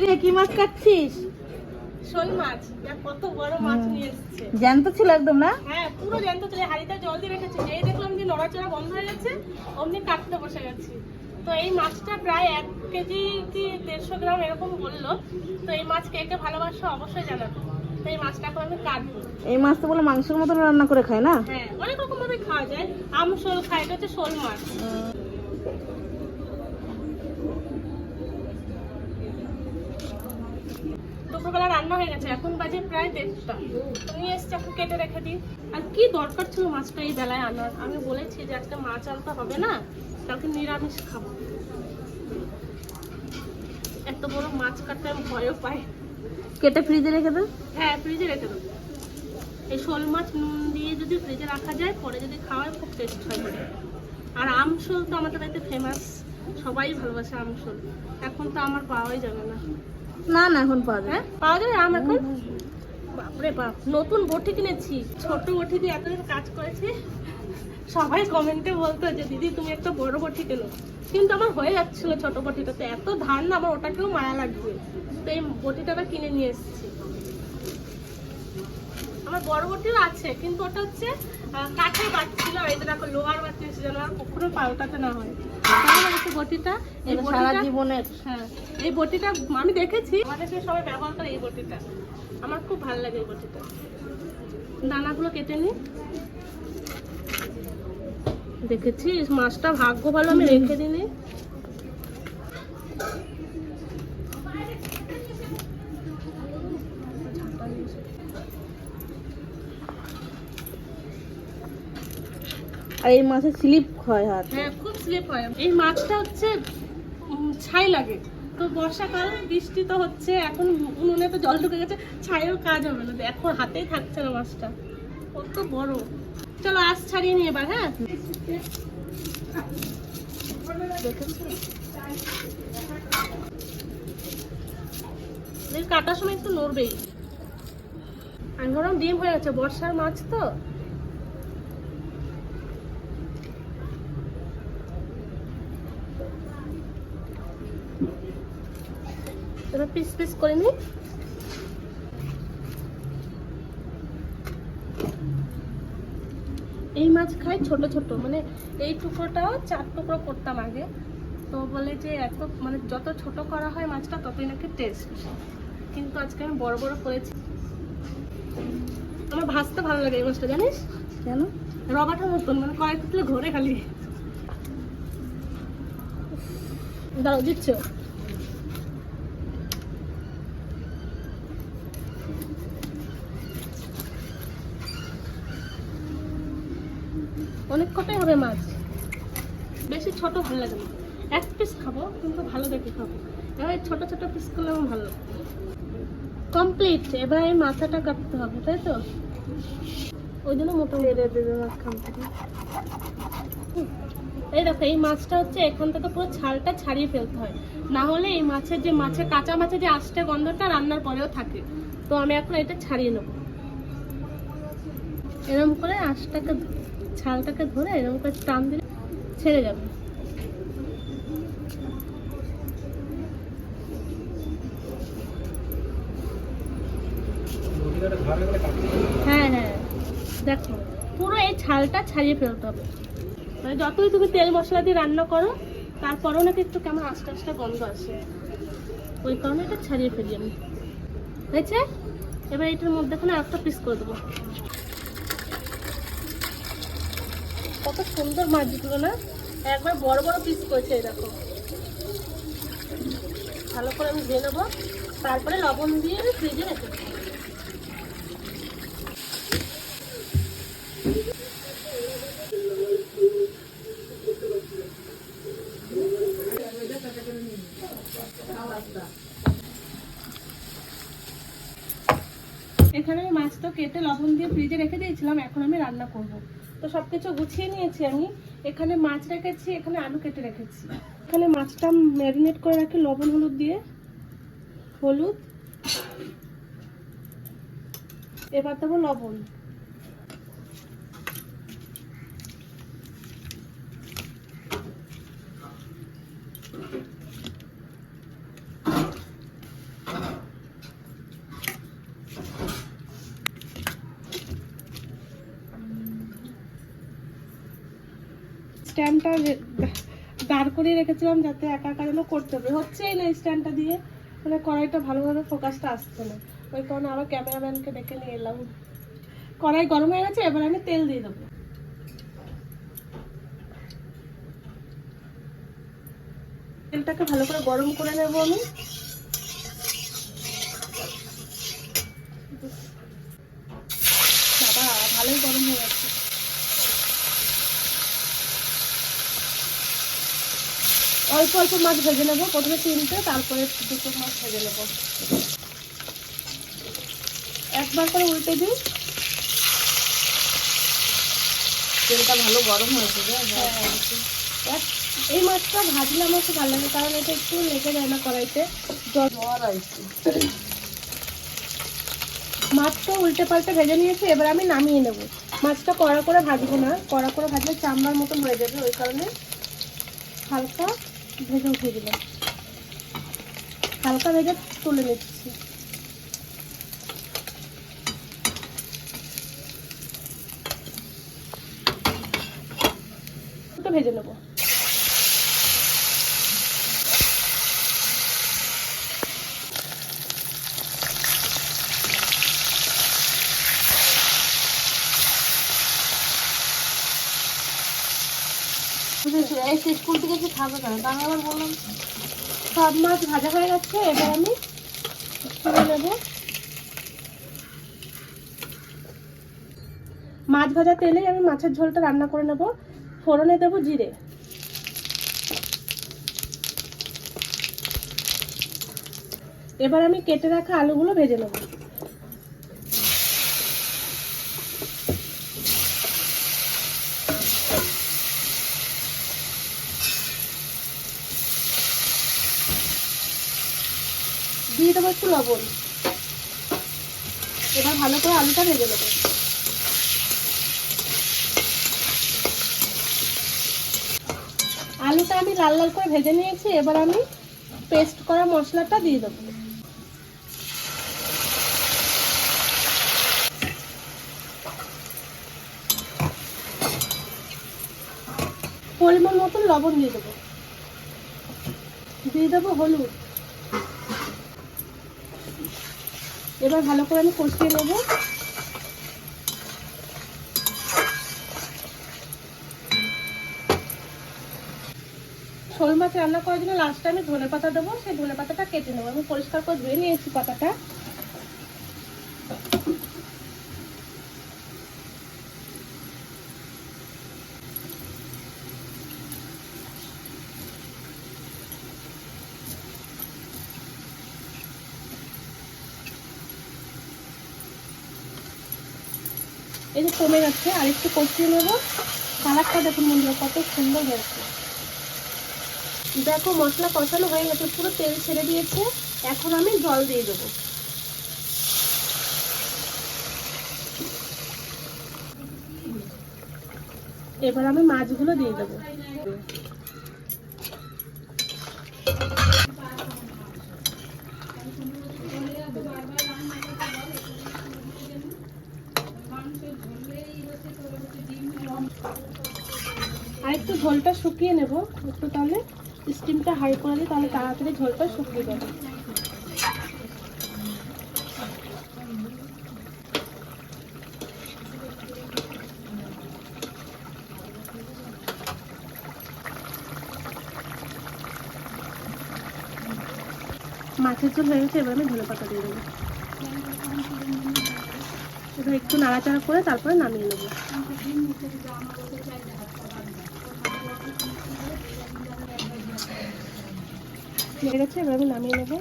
কিরে কি মাছ কাটছিস? শোল মাছ। কত বড় মাছ নিয়ে এসেছে। জ্যান্ত ছিল একদম না? হ্যাঁ পুরো জ্যান্ত হাড়িতে জল দিয়ে রেখেছি। যেই দেখলাম যে নড়াচড়া বন্ধ হয়ে গেছে অমনি কাটতে বসে গেছি। তো এই মাছটা প্রায় এক কেজি কি দেড়শো গ্রাম এরকম বলল। তো এই মাছ কে কে ভালোবাসো অবশ্যই জানাব। তো এই মাছটা এখন আমি কাটবো। এই মাছ তো বলে মাংসের মতো রান্না করে খায় না? হ্যাঁ অনেক রকম ভাবে খাওয়া যায়। আম শোল খাই এটা হচ্ছে শোল মাছ। দুপুরবেলা রান্না হয়ে গেছে এখন বাজে প্রায় দেড়টা। নিয়ে এসছি এখন কেটে রেখে দিই। আর কি দরকার ছিল মাছটা এই বেলায় আনার? আমি বলেছি যে আজকে মাছ আনতে হবে না কালকে নিরামিষ খাব। এত বড় মাছ কাটতে আমি ভয়ও পাই। কেটে ফ্রিজে রেখে দে হ্যাঁ ফ্রিজে রেখে দেবো এই শোল মাছ নুন দিয়ে যদি ফ্রিজে রাখা যায় পরে যদি খাওয়ায় খুব টেস্ট হয়। আর আমশোল তো আমাদের বাড়িতে ফেমাস সবাই ভালোবাসে আমশোল এখন তো আমার পাওয়াই যাবে না। না না, এখন পাওয়া যায় হ্যাঁ পাওয়া যাবে? আম এখন? বাপরে বাপ, নতুন বটি কিনেছি। ছোট বটি দিয়ে এতদিন কাজ করেছি। সবাই কমেন্টে বলতো যে, দিদি, তুমি একটা বড় বটি কেনো? কিন্তু আমার হয়ে যাচ্ছিল ছোট বটিটাতে এত ধান না আমার ওটাকেও মায়া লাগবে। তো এই বটিটা কিনে নিয়ে এসেছি। আমার বড় বটিও আছে, কিন্তু ওটা হচ্ছে কাঠের বাচ্ছিল এটা দেখো, লোহার বাচ্চা এসে যেন কখনো পাল্টাতে না হয়। বটিটা সারা জীবনের। হ্যাঁ এই বটিটা আমি দেখেছি। আমাদের সবাই ব্যবহার করে এই বটিটা। আমার খুব ভালো লাগে এই বটিটা। দানাগুলো কেটে নি দেখেছিস মাছটা ভাগ্য ভালো আমি রেখে দিনি আর এই মাছের স্লিপ হয় হাত। হ্যাঁ খুব স্লিপ হয়। এই মাছটা হচ্ছে ছাই লাগে। তো বর্ষাকাল, বৃষ্টি তো হচ্ছে, এখন উনুনে তো জল ঢুকে গেছে ছাইও কাজ হবে না। এখন হাতেই থাকছে না মাছটা। কত বড়। চলো আজ ছাড়িয়ে নিয়ে এবার হ্যাঁ? কাটার সময় একটু নড়বেই। আমি ভাবলাম ডিম হয়ে গেছে, বর্ষার মাছ তো। এবার পিস পিস করে নিই। এই মাছ খাই ছোট ছোট মানে এই টুকরোটাও চার টুকরো করতাম আগে। তো বলে যে এত মানে যত ছোট করা হয় মাছটা ততই নাকি টেস্ট কিন্তু আজকে আমি বড় বড় করেছি। আমার ভাজতে ভালো লাগে এই মাছটা জানিস? কেন? রবাটার মতন মানে কয়েক ঘোরে খালি। দাঁড়াও দিচ্ছ? অনেক কটাই হবে মাছ। বেশি ছোট ভালো লাগে না। এক পিস খাব কিন্তু ভালো দেখে খাব। এবার এই ছোট ছোট পিস করলে আমার ভালো কমপ্লিট এবার এই মাথাটা কাটতে হবে তাই তো? ওই জন্য মোটামুটি দেবে মাছ থেকে। এই দেখো এই মাছটা হচ্ছে এখান থেকে পুরো ছালটা ছাড়িয়ে ফেলতে হয়। না হলে এই মাছের যে মাছের কাঁচা মাছের যে আষ্টে গন্ধটা রান্নার পরেও থাকে। তো আমি এখন এটা ছাড়িয়ে নেব। এরকম করে আঁশটাকে ছালটাকে ধরে এরকম করে টান দিলে ছেড়ে যাবে। হ্যাঁ হ্যাঁ দেখো, পুরো এই ছালটা ছাড়িয়ে ফেলতে হবে। মানে যতই তুমি তেল মশলা দিয়ে রান্না করো, তারপরেও নাকি একটু কেমন আস্তে আস্তে গন্ধ আসে। ওই কারণে এটা ছাড়িয়ে ফেলি আমি। হয়েছে? এবার এটার মধ্যে এখানে একটা পিস করে দেবো। কত সুন্দর মাছগুলো না? একবার বড় বড় পিস করেছে দেখো। ভালো করে আমি ধুয়ে নেব। তারপরে লবণ দিয়ে আমি ফ্রিজে রেখে এখানে আমি মাছটা কেটে লবণ দিয়ে ফ্রিজে রেখে দিয়েছিলাম, এখন আমি রান্না করব। তো সব কিছু গুছিয়ে নিয়েছি আমি। এখানে মাছ রেখেছি, এখানে আলু কেটে রেখেছি। এখানে মাছটা ম্যারিনেট করে রাখি লবণ, হলুদ দিয়ে। হলুদ। এবার দেবো লবণ। স্ট্যান্ডটা দাঁড় করিয়ে রেখেছিলাম যাতে একা একা যেন করতে হবে। হচ্ছেই না স্ট্যান্ডটা দিয়ে। মানে কড়াইটা ভালোভাবে ফোকাসটা আসছে না। ওই কারণে আবার ক্যামেরাম্যানকে ডেকে নিয়ে এলাম। কড়াই গরম হয়ে গেছে, এবার আমি তেল দিয়ে দেবো। তেলটাকে ভালো করে গরম করে নেব আমি বাবা ভালোই গরম হয়ে গেছে অল্প মাছ ভেজে নেব। প্রথমে তিনটে তারপরে দুটো মাছ ভেজে নেব। একবার করে উল্টে দিই। তেলটা ভালো গরম হয়েছে হ্যাঁ। এক- এই মাছটা ভাজলে আমার খুব ভালো লাগে কারণ এটা একটু লেগে যায় না কড়াইতে। জল জ্বর আসছে মাছটা উল্টে পাল্টে ভেজে নিয়েছি এবার আমি নামিয়ে নেব। মাছটা কড়া করে ভাজবো না কড়া করে ভাজলে চামড়ার মতন হয়ে যাবে ওই কারণে হালকা ভেজে উঠিয়ে দিলাম। হালকা ভেজে তুলে নিচ্ছি। ভেজে নেব। স্কুল থেকে এসে খাবে কেন? তা আমি আবার বললাম, সব মাছ ভাজা হয়ে গেছে, এবার আমি তুলে নেব। মাছ ভাজা তেলেই আমি মাছের ঝোলটা রান্না করে নেব। ফোড়নে দেবো জিরে। এবার আমি কেটে রাখা আলুগুলো ভেজে নেব। দিয়ে দেবো একটু লবণ। এবার ভালো করে আলুটা ভেজে নেব। আলুটা আমি লাল লাল করে ভেজে নিয়েছি, এবার আমি পেস্ট করা মশলাটা দিয়ে দেবো। পরিমাণ মতন লবণ দিয়ে দেবো। দিয়ে দেবো হলুদ। এবার ভালো করে আমি কষিয়ে নেব। শোল মাছ রান্না করার জন্য লাস্টে আমি ধনে পাতা দেবো, সেই ধনে পাতাটা কেটে নেব। আমি পরিষ্কার করে ধুয়ে নিয়েছি পাতাটা। এই যে কমে যাচ্ছে, আর একটু কষিয়ে নেব। কালারটা দেখুন বন্ধুরা, কত সুন্দর হয়েছে। দেখো, মশলা কষানো হয়ে গেছে, পুরো তেল ছেড়ে দিয়েছে। এখন আমি জল দিয়ে দেবো। এবার আমি মাছগুলো দিয়ে দেবো। একটু ঝোলটা শুকিয়ে নেব। একটু তাহলে স্টিমটা হাই করে দিই, তাহলে তাড়াতাড়ি ঝোলটা শুকিয়ে যাবে। মাছের ঝোল হয়ে গেছে, এবার আমি ধনে পাতা দিয়ে দেবো। এবার একটু নাড়াচাড়া করে তারপরে নামিয়ে নেব। হয়ে আছে এবার আমি নামিয়ে নেব।